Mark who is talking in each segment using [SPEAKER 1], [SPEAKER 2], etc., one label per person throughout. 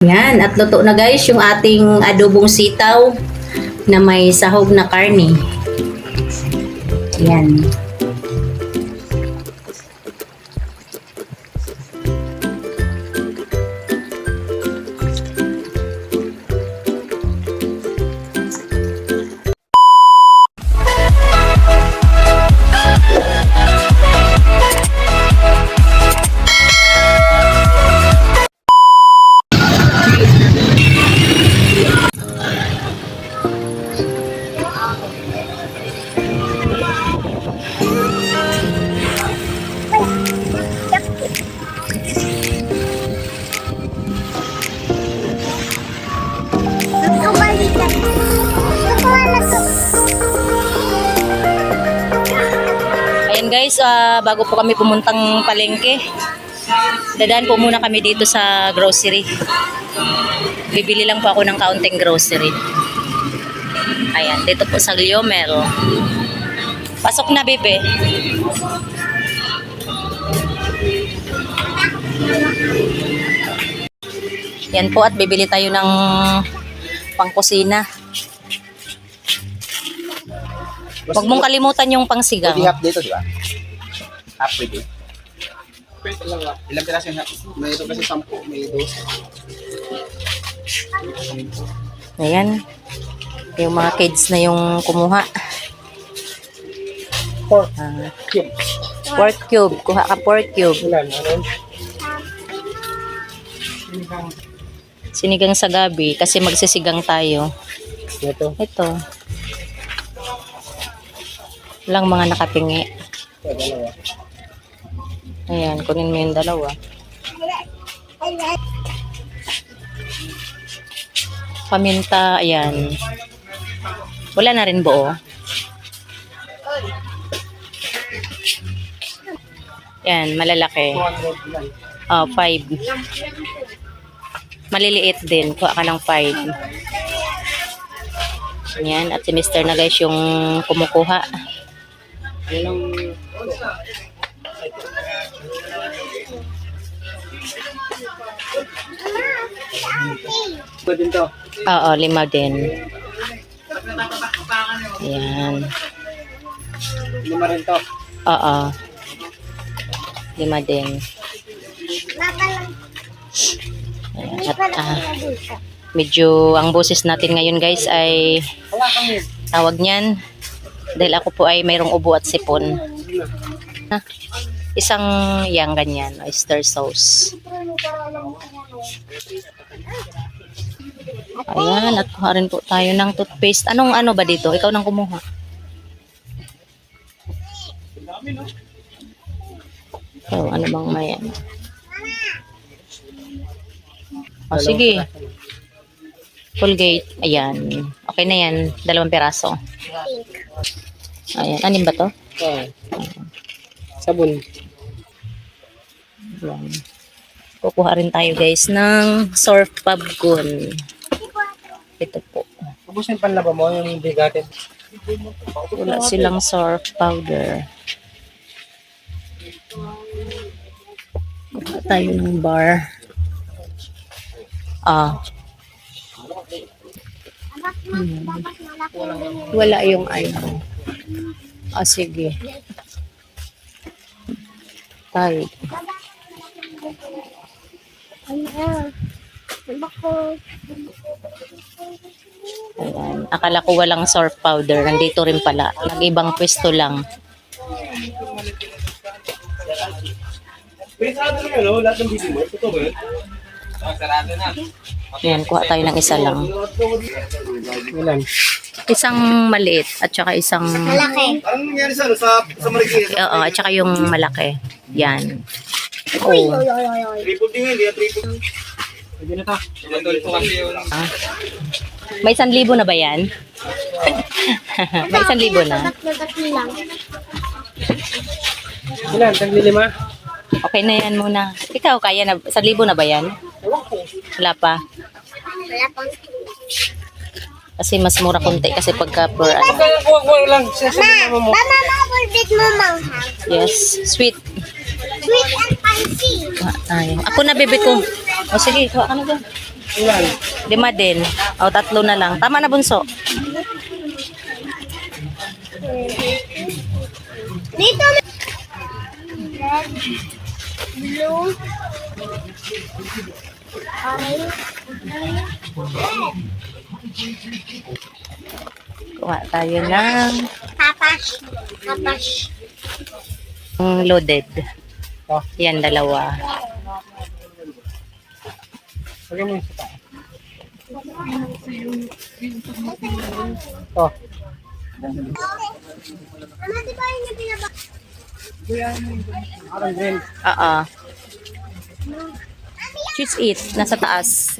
[SPEAKER 1] Yan, at luto na guys yung ating adobong sitaw na may sahog na karne. Yan. Guys, ah, bago po kami pumuntang palengke, dadaan po muna kami dito sa grocery. Bibili lang po ako ng kaunting grocery. Ayan, dito po sa Liomel. Pasok na, bebe. Yan po at bibili tayo ng pangkusina. Huwag mong kalimutan yung pangsigang.
[SPEAKER 2] Pwede half dito, di ba? Half pwede. Pwede lang half. Ilang piraso yung half? Mayroon kasi 10, may 12.
[SPEAKER 1] Ayan. Yung mga kids na yung kumuha.
[SPEAKER 2] Pork
[SPEAKER 1] Ah,
[SPEAKER 2] cube.
[SPEAKER 1] pork cube. Kuha ka pork cube. Sinigang sa gabi kasi magsisigang tayo.
[SPEAKER 2] Ito.
[SPEAKER 1] Ito. Lang mga nakatingi.
[SPEAKER 2] Ito.
[SPEAKER 1] Ayan, kunin mo yung dalawa. Paminta, ayan. Wala na rin buo. Yan, malalaki.
[SPEAKER 2] 200 ilan?
[SPEAKER 1] Oh, five. Maliliit din. Kuha ka ng five. Yan. At si Mr. na guys yung kumukuha.
[SPEAKER 2] Yan Pwede din to.
[SPEAKER 1] Oo, lima din. Yan.
[SPEAKER 2] Lima rin to.
[SPEAKER 1] Oo. Lima din. Ayan. At ah, medyo ang boses natin ngayon guys ay tawag niyan. Dahil ako po ay mayroong ubo at sipon. Ha? Isang yang ganyan, oyster sauce. Ayan, at kuha rin po tayo ng toothpaste. Anong ano ba dito? Ikaw nang kumuha. So, ano bang may ano? O, sige. Colgate. Ayan. Okay na yan. Dalawang piraso. Ayan. Anin ba to?
[SPEAKER 2] Oo. Sabon.
[SPEAKER 1] Ayan. Kukuha rin tayo guys ng surf pubcon. Ito po.
[SPEAKER 2] Ubus yung panlaba mo, yung bigatin.
[SPEAKER 1] Wala silang surf powder. Kuha tayo ng bar. Ah. Hmm. Wala yung ano. Ah, sige. Tayo. Ayan. Akala ko walang surf powder. Nandito rin pala. Nag-ibang pwesto lang.
[SPEAKER 2] Pisado na yun, no? Lahat ng video mo. Totoo ba yun? sarado na.
[SPEAKER 1] Ayan, kuha tayo ng isa lang.
[SPEAKER 2] Ilan?
[SPEAKER 1] Isang maliit at saka isang...
[SPEAKER 3] Malaki.
[SPEAKER 2] Anong nangyari sa, ano, sa, sa Marikina?
[SPEAKER 1] Oo, at saka yung malaki. Yan.
[SPEAKER 3] Uy,
[SPEAKER 1] Oh.
[SPEAKER 2] Triple din hindi triple. Pwede na to. Pinatol po kasi yung...
[SPEAKER 1] Ah. May isang libo na ba yan? May isang libo na.
[SPEAKER 2] Ilan? Tagli lima?
[SPEAKER 1] Okay na yan muna. Ikaw, kaya na, isang libo na ba yan? Wala pa.
[SPEAKER 3] Wala pang...
[SPEAKER 1] Kasi mas mura konti kasi pagka per ano.
[SPEAKER 2] Kaya kuha-kuha lang. Sasabi mo mo.
[SPEAKER 3] Mama, mabulbit mo manghang.
[SPEAKER 1] Yes, sweet.
[SPEAKER 3] Sweet and fancy.
[SPEAKER 1] Kuha tayo. Ako na bebe ko. O sige, kuha ka na dyan.
[SPEAKER 2] Ilan?
[SPEAKER 1] Lima din. O, tatlo na lang. Tama na, bunso.
[SPEAKER 3] Dito. Red. Blue. Orange.
[SPEAKER 1] Kuha tayo ng
[SPEAKER 3] Papas. Papas.
[SPEAKER 1] mm, loaded.
[SPEAKER 2] Oh.
[SPEAKER 1] Yan, dalawa.
[SPEAKER 2] Lagyan mo yung sa taas. Oh.
[SPEAKER 3] Mama, di ba yun yung pinaba?
[SPEAKER 2] Parang green.
[SPEAKER 1] Oo. Choose it. Nasa taas.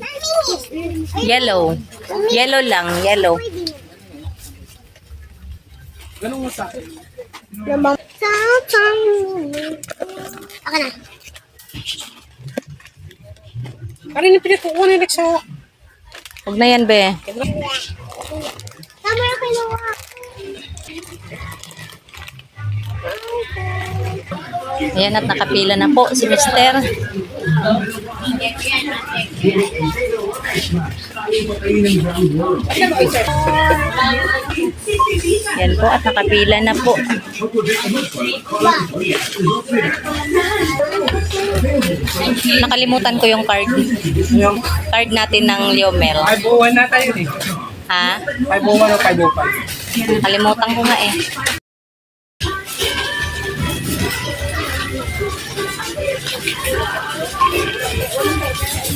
[SPEAKER 1] Yellow. Yellow lang. Yellow.
[SPEAKER 2] Ganun mo sa akin.
[SPEAKER 3] Ako na.
[SPEAKER 2] Kanina pinagkukunin like sa...
[SPEAKER 1] Huwag na yan, be.
[SPEAKER 3] Tama yung kinuha.
[SPEAKER 1] Ayan at nakapila na po si Mister. Yan po at nakapila na po. Nakalimutan ko yung card.
[SPEAKER 2] Yung
[SPEAKER 1] Card natin ng Liomel.
[SPEAKER 2] 501 na tayo eh.
[SPEAKER 1] Ha?
[SPEAKER 2] 501 o 505.
[SPEAKER 1] Nakalimutan ko nga eh.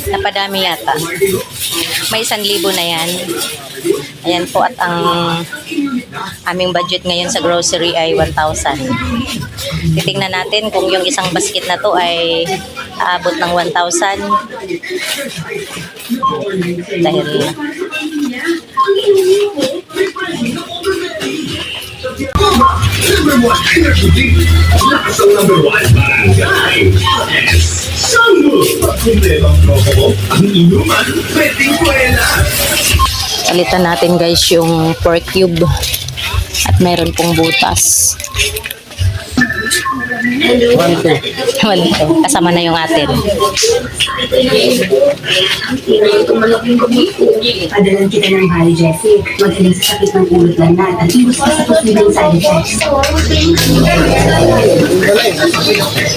[SPEAKER 1] Napadami yata. May isang libo na yan. Ayan po at ang aming budget ngayon sa grocery ay 1,000. Titingnan natin kung yung isang basket na to ay aabot ng 1,000. Dahil
[SPEAKER 4] Number one energy Lakas ang number one barangay. Yes. Sambo. Kompleto ang tropo mo. Ang inuman. Pwedeng kwela.
[SPEAKER 1] Palitan natin guys yung pork cube. At meron pong butas.
[SPEAKER 2] One, two.
[SPEAKER 1] Kasama na yung atin.
[SPEAKER 5] Padalan kita ng Bali Jessie. Magaling sa sakit ng ulo lang at iwas ka sa posibleng side effects.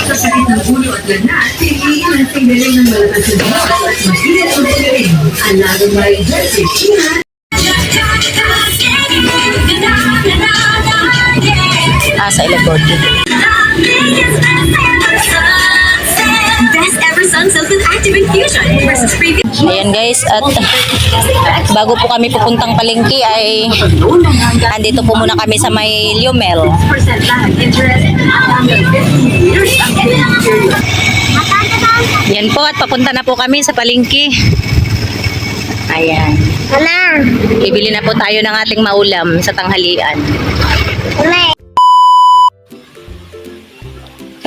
[SPEAKER 5] Sa sakit ng ulo at lagnat, piliin ang tinggaling ng malakas na bukas at mahirap ang tinggaling. Alado Bali Jessie.
[SPEAKER 1] Ah, sa likod. Ayan guys, at bago po kami pupuntang palengke ay andito po muna kami sa may Liomel.
[SPEAKER 5] Percent lahat interest hanggang 15 years ang energy period.
[SPEAKER 1] Yan po at papunta na po kami sa palengke. Ayan.
[SPEAKER 3] Mama.
[SPEAKER 1] Bibili na po tayo ng ating maulam sa tanghalian.
[SPEAKER 3] Mama.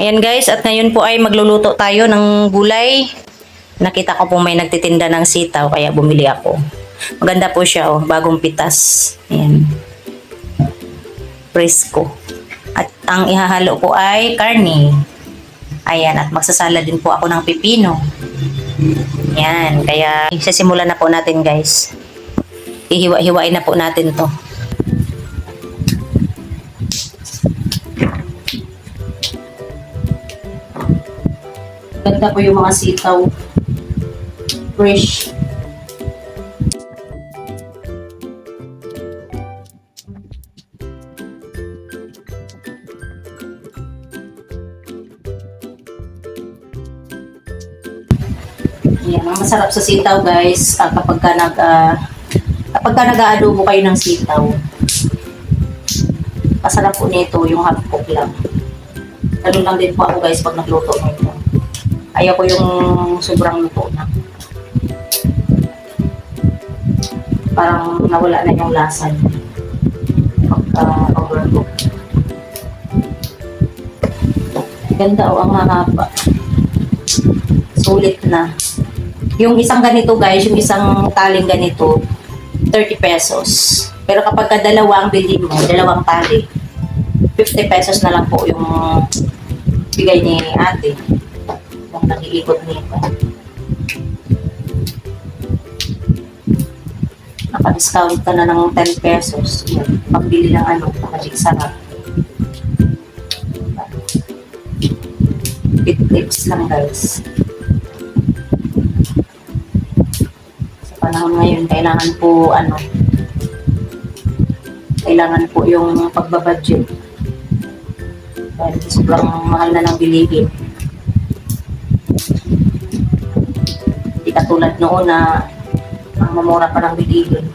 [SPEAKER 1] Ayan guys, at ngayon po ay magluluto tayo ng gulay. Nakita ko po may nagtitinda ng sitaw, kaya bumili ako. Maganda po siya, oh, bagong pitas. Ayan. Fresco. At ang ihahalo ko ay karne. Ayan, at magsasala din po ako ng pipino. Ayan, kaya sisimulan na po natin guys. Ihiwa-hiwain na po natin to. Ganda po yung mga sitaw. Fresh. Yan, ang masarap sa sitaw guys, ah, kapag ka nag ah, kapag ka nag-aadobo kayo ng sitaw. Masarap po nito yung half cook lang. Ganun lang din po ako guys pag nagluto nito. Ayaw ko yung sobrang luto na. Parang nawala na yung lasa niya. Pagka overcook. Ganda o ang hahaba. Sulit na. Yung isang ganito guys, yung isang taling ganito, 30 pesos. Pero kapag ka dalawa ang bilhin mo, dalawang tali, 50 pesos na lang po yung bigay ni ate. Nag-iikot nito. Naka-discount ka na ng 10 pesos. Yan. Pambili ng ano, magic sarap. Bit tips lang guys. Sa panahon ngayon, kailangan po ano, kailangan po yung pagbabudget. Dahil sobrang mahal na ng bilihin. Hindi katulad noon na ang mamura pa ng bilihin.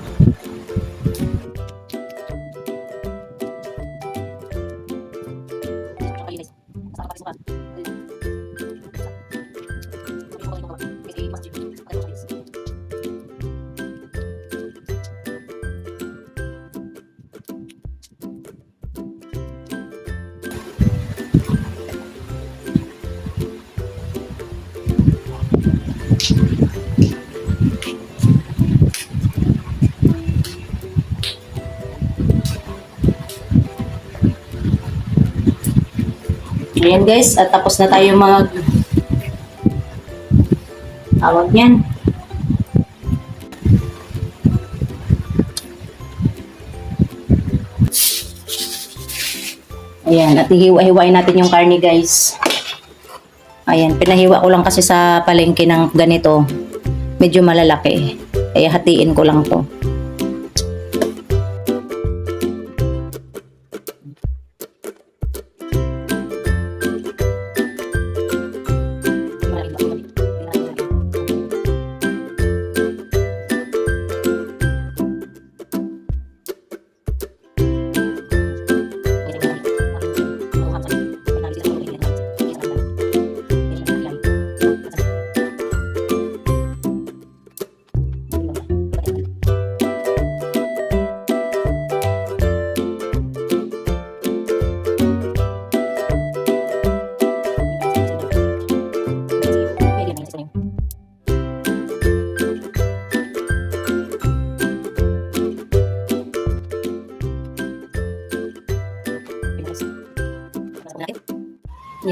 [SPEAKER 1] Ayan guys, at tapos na tayo mag tawag niyan. Ayan, at hihiwa-hiwain natin yung karne guys. Ayan, pinahiwa ko lang kasi sa palengke ng ganito. Medyo malalaki. Kaya hatiin ko lang to.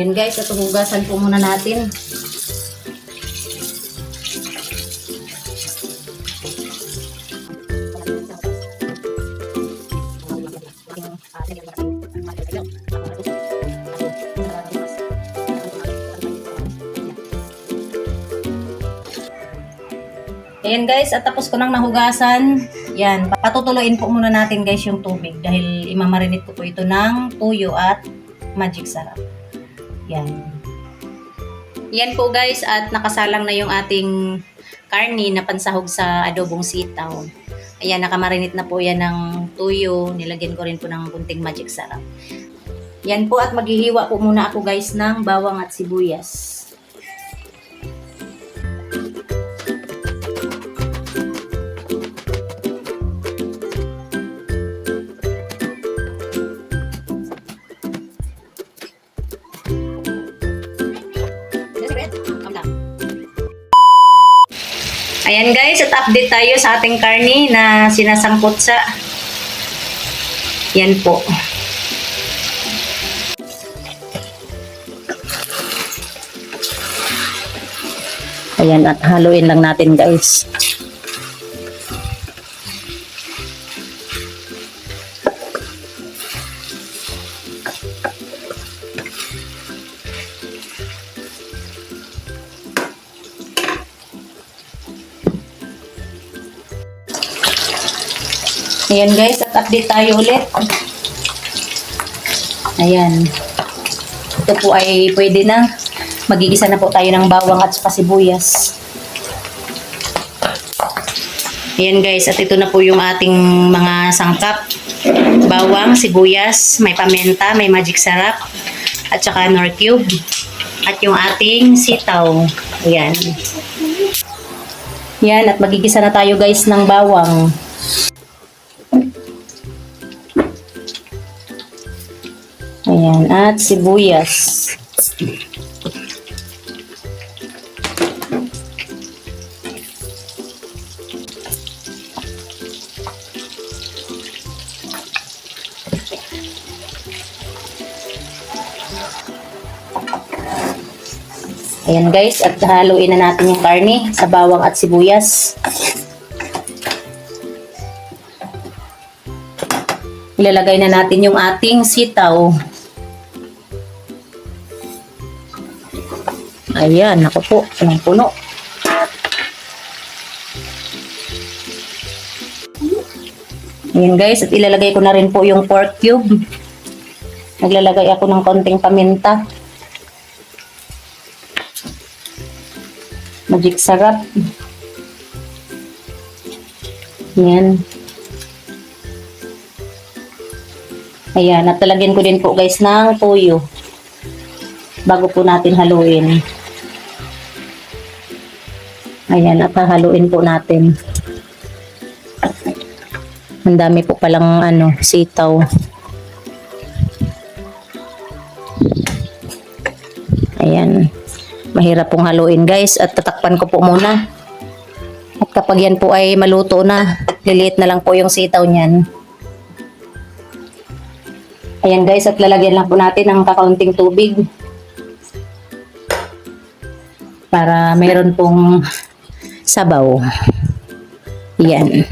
[SPEAKER 1] Yan guys, at hugasan po muna natin. Ayan guys, at tapos ko nang nahugasan. Yan, patutuloyin po muna natin guys yung tubig dahil imamarinate ko po ito ng tuyo at magic sarap. Yan. Yan po guys at nakasalang na yung ating karni na pansahog sa adobong sitaw. Ayan, nakamarinate na po yan ng tuyo. Nilagyan ko rin po ng kunting magic sarap. Yan po at maghihiwa po muna ako guys ng bawang at sibuyas. Ayan guys, at update tayo sa ating karni na sinasangkot sa yan po. Ayan, at haluin lang natin guys. Ayan guys, at update tayo ulit. Ayan. Ito po ay pwede na. Magigisa na po tayo ng bawang at saka sibuyas. Ayan guys, at ito na po yung ating mga sangkap. Bawang, sibuyas, may pamenta, may magic sarap, at saka nor cube. At yung ating sitaw. Ayan. Yan, at magigisa na tayo guys ng bawang. Ayan, at sibuyas. Ayan guys, at haluin na natin yung karne sa bawang at sibuyas. Ilalagay na natin yung ating sitaw. Ayan, ako po, punong-puno. Ayan guys, at ilalagay ko na rin po yung pork cube. Naglalagay ako ng konting paminta. Magic sarap. Ayan. Ayan, at talagyan ko din po guys ng toyo. Bago po natin haluin. Ayan, at haluin po natin. Ang dami po palang ano, sitaw. Ayan. Mahirap pong haluin guys at tatakpan ko po muna. At kapag yan po ay maluto na, liliit na lang po yung sitaw niyan. Ayan guys, at lalagyan lang po natin ng kakaunting tubig. Para mayroon pong sabaw. Yan.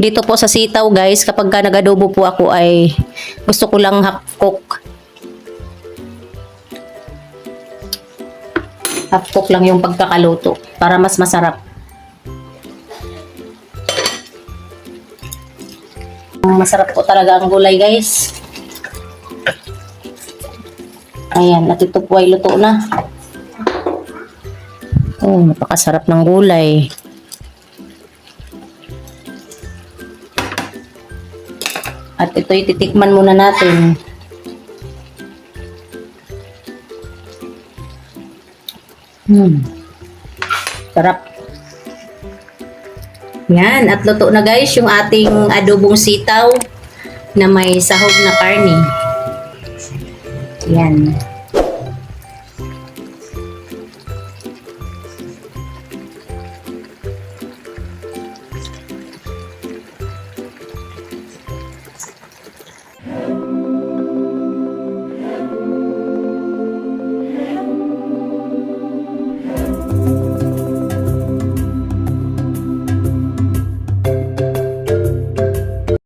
[SPEAKER 1] Dito po sa sitaw guys, kapag ka nagadobo po ako ay gusto ko lang half cook. Half cook lang yung pagkakaluto para mas masarap. Masarap po talaga ang gulay guys. Ayan, at ito po ay luto na. Oh, napakasarap ng gulay. At ito'y titikman muna natin. Hmm. Sarap. Yan, at luto na guys yung ating adobong sitaw na may sahog na karni. Yan.